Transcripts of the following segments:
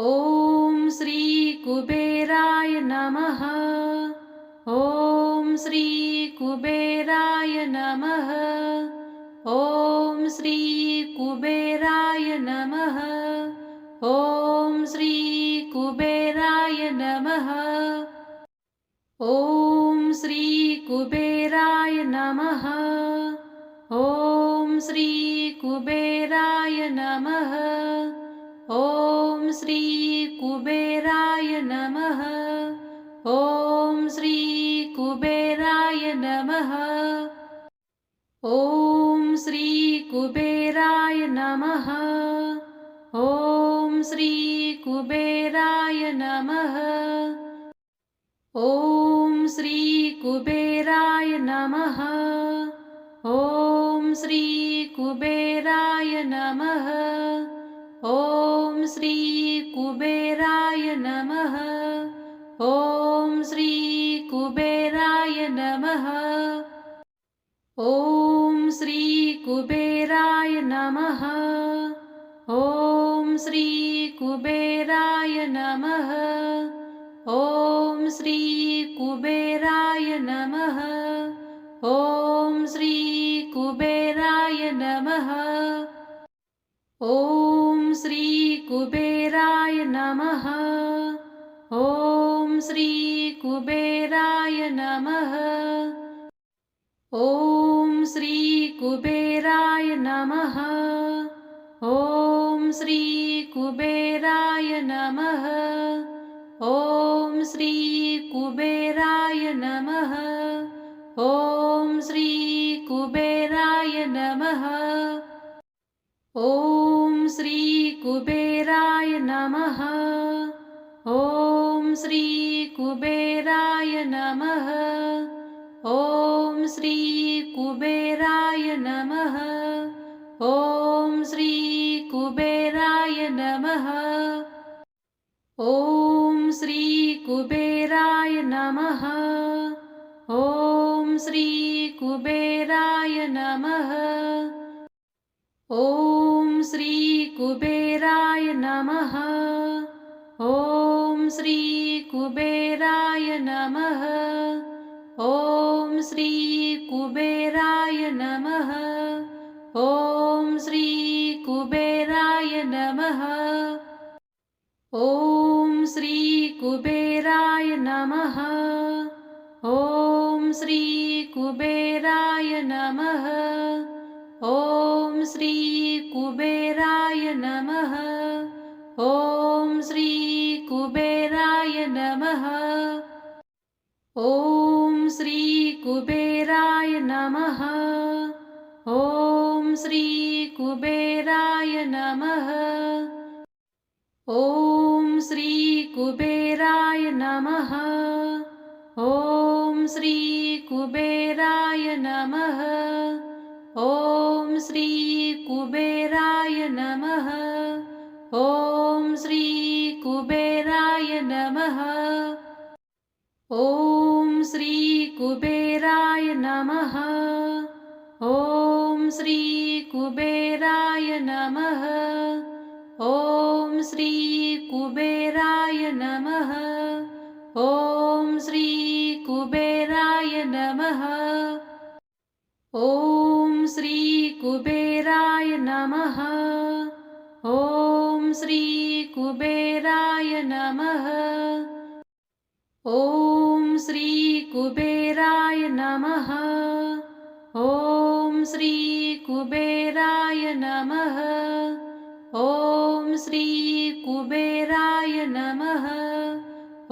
ॐ श्रीकुबेराय नमः। ॐ श्रीकुबेराय नमः। ॐ श्रीकुबेराय नमः। ॐ श्रीकुबेराय नमः। ॐ श्रीकुबेराय नमः। ॐ श्रीकुबेराय नमः श्री कुबेराय नमः। ॐ श्री कुबेराय नमः। ॐ श्री कुबेराय नमः। ॐ श्री कुबेराय नमः। ॐ श्री कुबेराय नमः। ॐ श्री कुबेराय नमः। ॐ श्री कुबेराय नमः। ॐ श्री कुबेराय नमः। ॐ श्री कुबेराय नमः। ॐ श्री कुबेराय नमः। ॐ श्री कुबेराय नमः। ॐ श्री कुबेराय नमः। ॐ श्री कुबेरे ॐ श्रीकुबेराय नमः। ॐ श्रीकुबेराय नमः। ॐ श्रीकुबेराय नमः। ॐ श्रीकुबेराय नमः। ॐ श्रीकुबेराय नमः। ॐ श्रीकुबेर कुबेराय नमः। ॐ श्री कुबेराय नमः। ॐ श्री कुबेराय नमः। ॐ श्री कुबेराय नमः। ॐ श्री कुबेराय नमः। ॐ श्री कुबेराय नमः। ॐ श्री श्रीकुबे राय नमः। ॐ श्री कुबेराय नमः। ॐ श्री कुबेराय नमः। ॐ श्रीकुबेराय नमः। ॐ श्रीकुबेराय नमः। ॐ श्रीकुबेराय नमः। ॐ श्री कुबेरे नमः। ॐ श्रीकुबेराय नमः। ॐ श्रीकुबेराय नमः। ॐ श्रीकुबेराय नमः। ॐ श्रीकुबेराय नमः। ॐ श्रीकुबेराय नमः। ॐ कुबेराय नमः। ॐ श्री कुबेराय नमः। ॐ श्री कुबेराय नमः। ॐ श्री कुबेराय नमः। ॐ श्री कुबेराय नमः। ॐ श्री कुबेराय नमः। ॐ श्री कुबेरे कुबेराय नमः। ॐ श्री कुबेराय नमः। ॐ श्री कुबेराय नमः। ॐ श्री कुबेराय नमः। ॐ श्री कुबेराय नमः।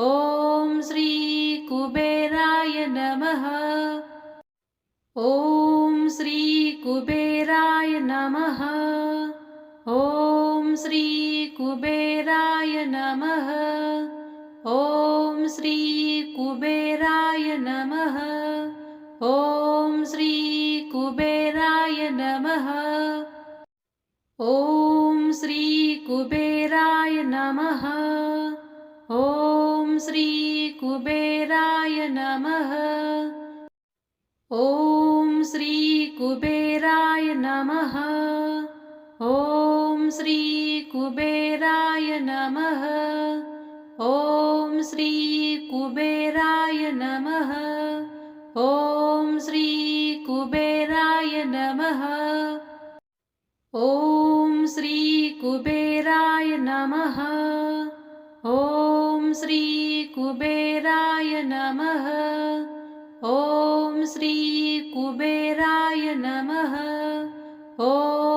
ॐ श्री कुबेराय नमः। ॐ नमः। ॐ श्रीकुबेराय नमः। ॐ श्रीकुबेराय नमः। ॐ श्रीकुबेराय नमः। ॐ श्रीकुबेराय नमः। ॐ श्रीकुबेराय नमः। ॐ श्रीकुबेराय नमः कुबेराय नमः। ॐ श्री कुबेराय नमः। ॐ श्री कुबेराय नमः। ॐ श्री कुबेराय नमः। ॐ श्री कुबेराय नमः। ॐ श्री कुबेराय नमः। ॐ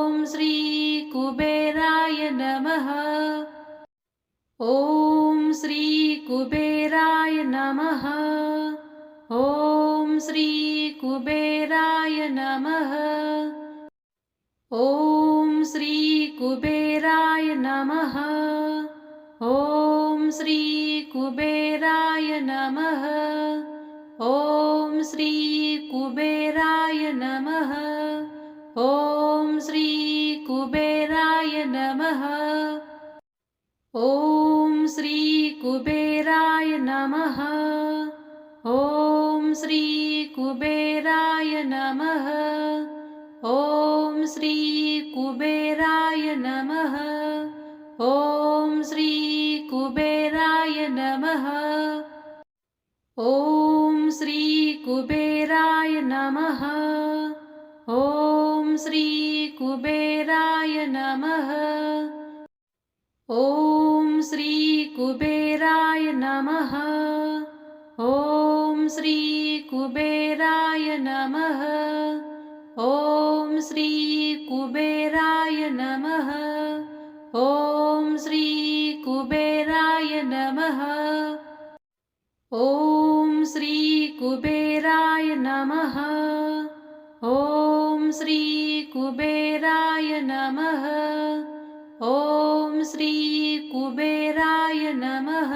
नमः। ॐ श्रीकुबेराय नमः। ॐ श्रीकुबेराय नमः। ॐ श्रीकुबेराय नमः। ॐ श्रीकुबेराय नमः। ॐ श्रीकुबेराय नमः। ॐ श्रीकुबेराय नमः। ॐ श्रीकुबेराय नमः। ॐ श्रीकुबेराय नमः। ॐ श्रीकुबेराय नमः। ॐ श्रीकुबेराय नमः। ॐ श्रीकुबेराय नमः। ॐ श्रीकुबेराय नमः। ॐ श्रीकुबेराय नमः। ॐ श्रीकुबेराय नमः। ॐ श्रीकुबेराय नमः। ॐ श्रीकुबेराय नमः। ॐ श्रीकुबेराय नमः। ॐ श्रीकुबेराय नमः। श्री कुबेराय नमः।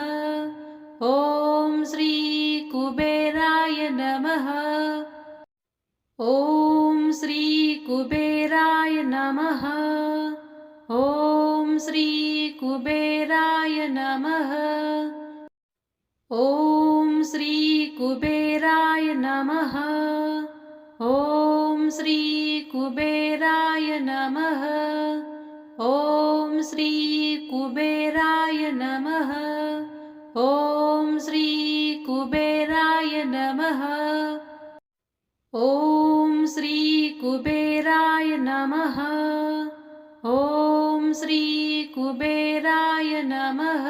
ॐ श्री कुबेराय नमः। ॐ श्री कुबेराय नमः। ॐ श्री कुबेराय नमः। ॐ श्री कुबेराय नमः। ॐ श्री कुबेराय नमः। ॐ श्री कुबेराय नमः। ॐ श्री कुबेराय नमः। ॐ श्री कुबेराय नमः। ॐ श्री कुबेराय नमः।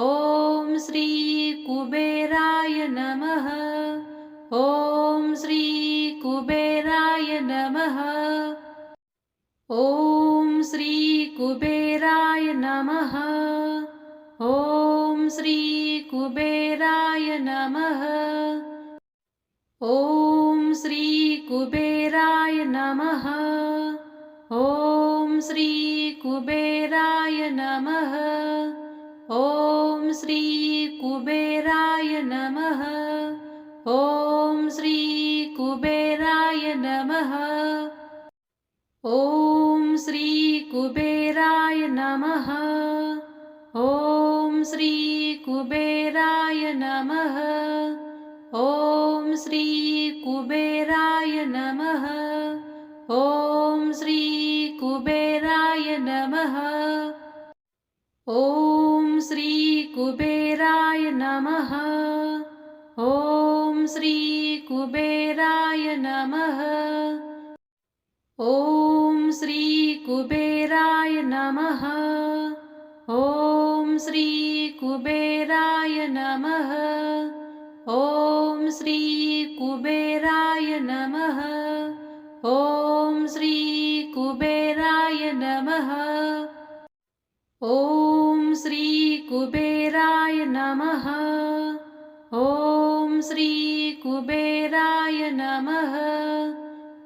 ॐ श्री कुबेराय नमः। ॐ श्री कुबेराय नमः। ॐ श्री कुबेराय नमः। ॐ श्री कुबेराय नमः। ॐ श्री कुबेराय नमः। ॐ श्री कुबेराय नमः। ॐ श्री कुबेराय नमः। ॐ श्री कुबेराय नमः। ॐ नमः। ॐ श्रीकुबेराय नमः। ॐ श्रीकुबेराय नमः। ॐ श्रीकुबेराय नमः। ॐ श्रीकुबेराय नमः। ॐ श्रीकुबेराय नमः। ॐ श्रीकुबेराय नमः। कुबेराय नमः। ॐ श्री कुबेराय नमः। ॐ श्री कुबेराय नमः। ॐ श्री कुबेराय नमः। ॐ श्री कुबेराय नमः।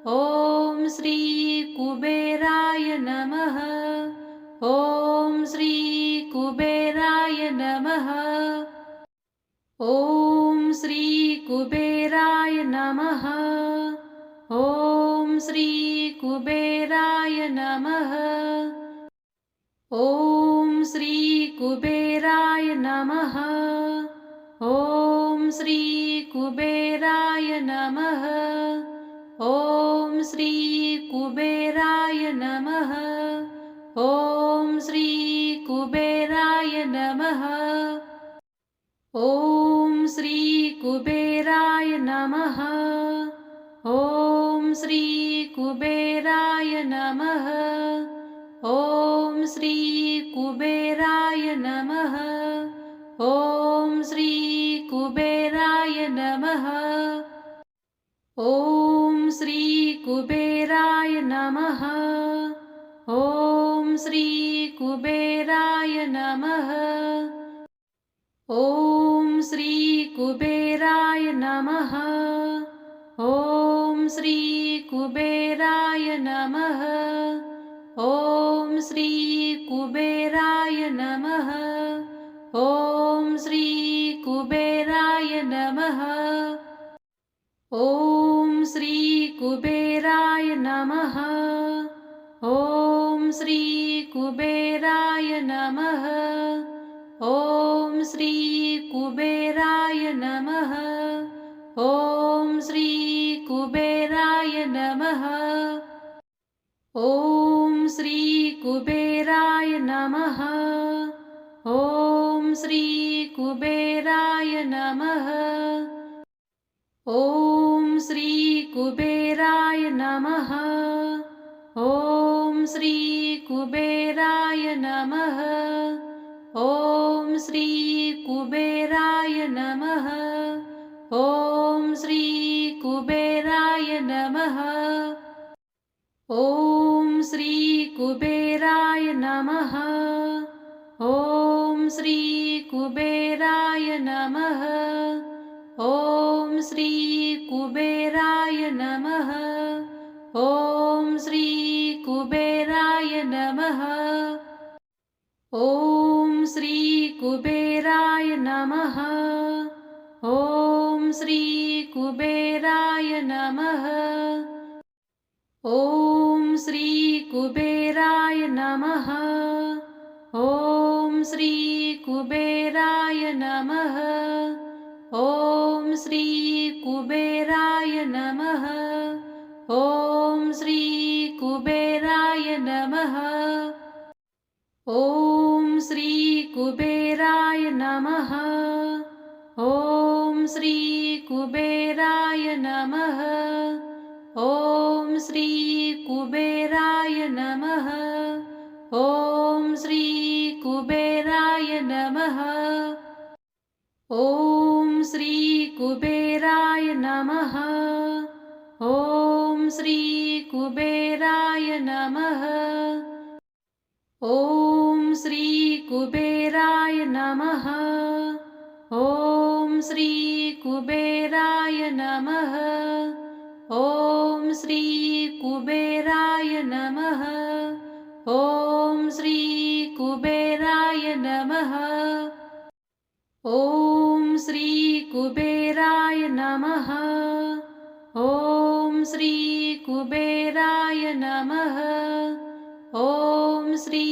ॐ श्री कुबेराय नमः। ॐ नमः। ॐ श्रीकुबेराय नमः। ॐ श्रीकुबेराय नमः। ॐ श्रीकुबेराय नमः। ॐ श्रीकुबेराय नमः। ॐ श्रीकुबेराय नमः। ॐ श्रीकुबेराय नमः। ॐ श्रीकुबेराय नमः। ॐ श्रीकुबेराय नमः। ॐ श्रीकुबेराय नमः। ॐ श्रीकुबेराय नमः। ॐ श्रीकुबेराय नमः। ॐ श्रीकुबेराय नमः। ॐ कुबेराय नमः। ॐ श्री कुबेराय नमः। ॐ श्री कुबेराय नमः। ॐ श्री कुबेराय नमः। ॐ श्री कुबेराय नमः। ॐ श्री कुबेराय नमः। ॐ श्री कुबेराय नमः। ॐ श्रीकुबेराय नमः। ॐ श्रीकुबेराय नमः। ॐ श्रीकुबेराय नमः। ॐ श्रीकुबेराय नमः। ॐ श्रीकुबेराय नमः। ॐ श्रीकुबेराय नमः। ॐ श्रीकुबेराय नमः। ॐ श्रीकुबेराय नमः। ॐ श्रीकुबेराय नमः। ॐ श्रीकुबेराय नमः। ॐ श्रीकुबेराय नमः। ॐ श्रीकुबेराय नमः। ॐ श्रीकुबेराय नमः। ॐ श्रीकुबेराय नमः। ॐ श्रीकुबेराय नमः। ॐ श्रीकुबेराय नमः। ॐ श्रीकुबेराय नमः। ॐ श्रीकुबेराय नमः। कुबेराय नमः। ॐ श्री कुबेराय नमः। ॐ श्री कुबेराय नमः। ॐ श्री कुबेराय नमः। ॐ श्री कुबेराय नमः। ॐ श्री कुबेराय नमः। ॐ श्री कुबेराय नमः। ॐ श्री कुबेराय नमः। ॐ श्री कुबेराय नमः। ॐ श्री कुबेराय नमः। ॐ श्री कुबेराय नमः। ॐ श्री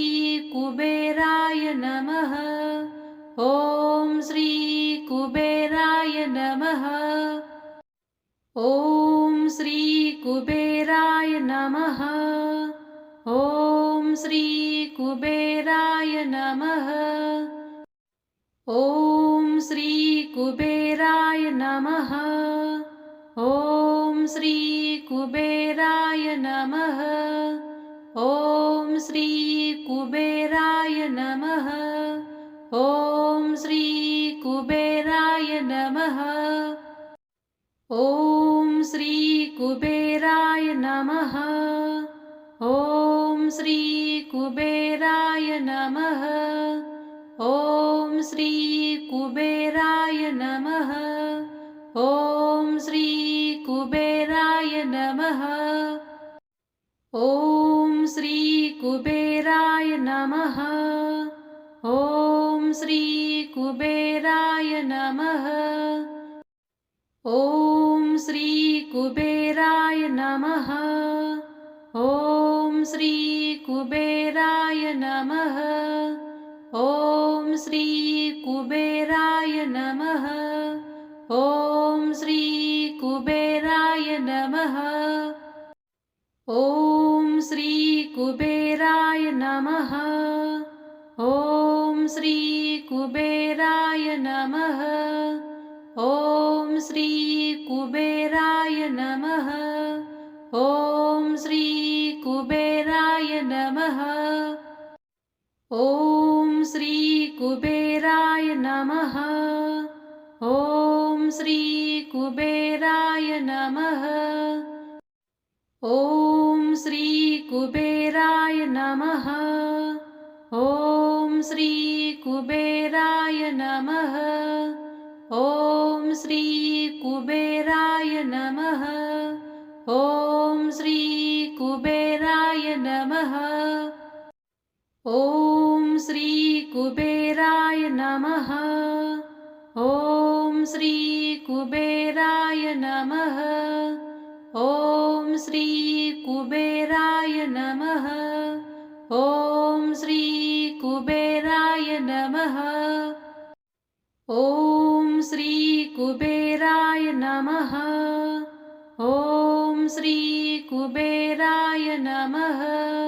कुबेराय नमः। ॐ नमः। ॐ श्रीकुबेराय नमः। ॐ श्रीकुबेराय नमः। ॐ श्रीकुबेराय नमः। ॐ श्रीकुबेराय नमः। ॐ श्रीकुबेराय नमः। ॐ श्रीकुबेराय नमः। ॐ श्रीकुबेराय नमः। ॐ श्रीकुबेराय नमः। ॐ श्रीकुबेराय नमः। ॐ श्रीकुबेराय नमः। ॐ श्रीकुबेराय नमः। ॐ श्रीकुबेराय नमः। ॐ कुबेराय नमः। ॐ श्री कुबेराय नमः। ॐ श्री कुबेराय नमः। ॐ श्रीकुबेराय नमः। ॐ श्रीकुबेराय नमः। ॐ श्रीकुबेराय नमः। ॐ श्रीकुबे नमः। ॐ श्रीकुबेराय नमः। ॐ श्रीकुबेराय नमः। ॐ श्रीकुबेराय नमः। ॐ श्रीकुबेराय नमः। ॐ श्रीकुबेराय नमः। ॐ श्रीकुबेराय नमः। ॐ श्री कुबेराय नमः। ॐ श्रीकुबेराय नमः। ॐ श्रीकुबेराय नमः। ॐ श्रीकुबेराय नमः। ॐ श्रीकुबेराय नमः। ॐ श्रीकुबेराय नमः। श्रीकुबेराय नमः।